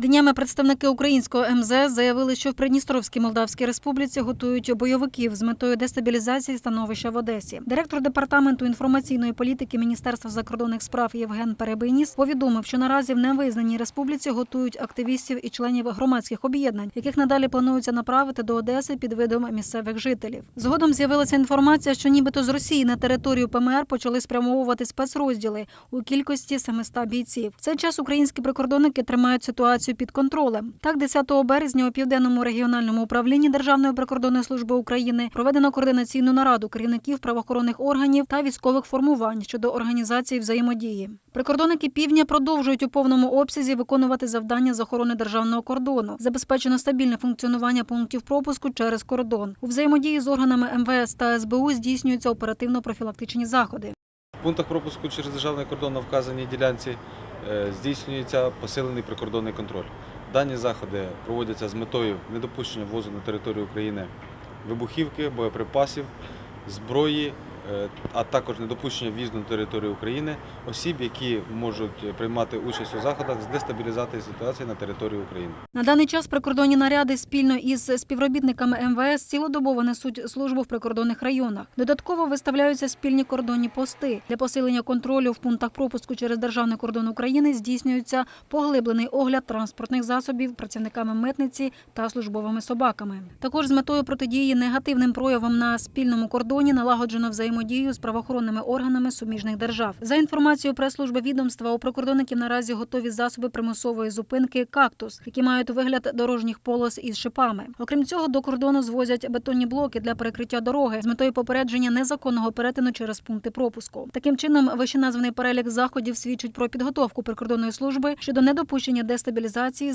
Днями представники українського МЗС заявили, що в Придністровській Молдавській Республіці готують бойовиків з метою дестабілізації становища в Одесі. Директор департаменту інформаційної політики Міністерства закордонних справ Євген Перебийніс повідомив, що наразі в невизнаній республіці готують активістів і членів громадських об'єднань, яких надалі планується направити до Одеси під видом місцевих жителів. Згодом з'явилася інформація, що нібито з Росії на територію ПМР почали спрямовувати спецрозділи у кількості 700 бійців. В цей час українські прикордонники тримають ситуацію під контролем. Так, 10 березня у південному регіональному управлінні Державної прикордонної служби України проведено координаційну нараду керівників правоохоронних органів та військових формувань щодо організації взаємодії. Прикордонники півдня продовжують у повному обсязі виконувати завдання з охорони державного кордону. Забезпечено стабільне функціонування пунктів пропуску через кордон. У взаємодії з органами МВС та СБУ здійснюються оперативно-профілактичні заходи. В пунктах пропуску через державний кордон на вказаній ділянці здійснюється посилений прикордонний контроль. Дані заходи проводяться з метою недопущення ввозу на територію України вибухівки, боєприпасів, зброї, е, а також недопущення в'їзду на територію України осіб, які можуть приймати участь у заходах з дестабілізації ситуації на території України. На даний час прикордонні наряди спільно із співробітниками МВС цілодобово несуть службу в прикордонних районах. Додатково виставляються спільні кордонні пости для посилення контролю в пунктах пропуску через державний кордон України. Здійснюється поглиблений огляд транспортних засобів працівниками митниці та службовими собаками. Також з метою протидії негативним проявам на спільному кордоні налагоджено взаємодію з правоохоронними органами суміжних держав. За інформацією прес-служби відомства, у прикордонників наразі готові засоби примусової зупинки кактус, які мають вигляд дорожніх полос із шипами. Окрім цього, до кордону звозять бетонні блоки для перекриття дороги з метою попередження незаконного перетину через пункти пропуску. Таким чином, вищеназваний перелік заходів свідчить про підготовку прикордонної служби щодо недопущення дестабілізації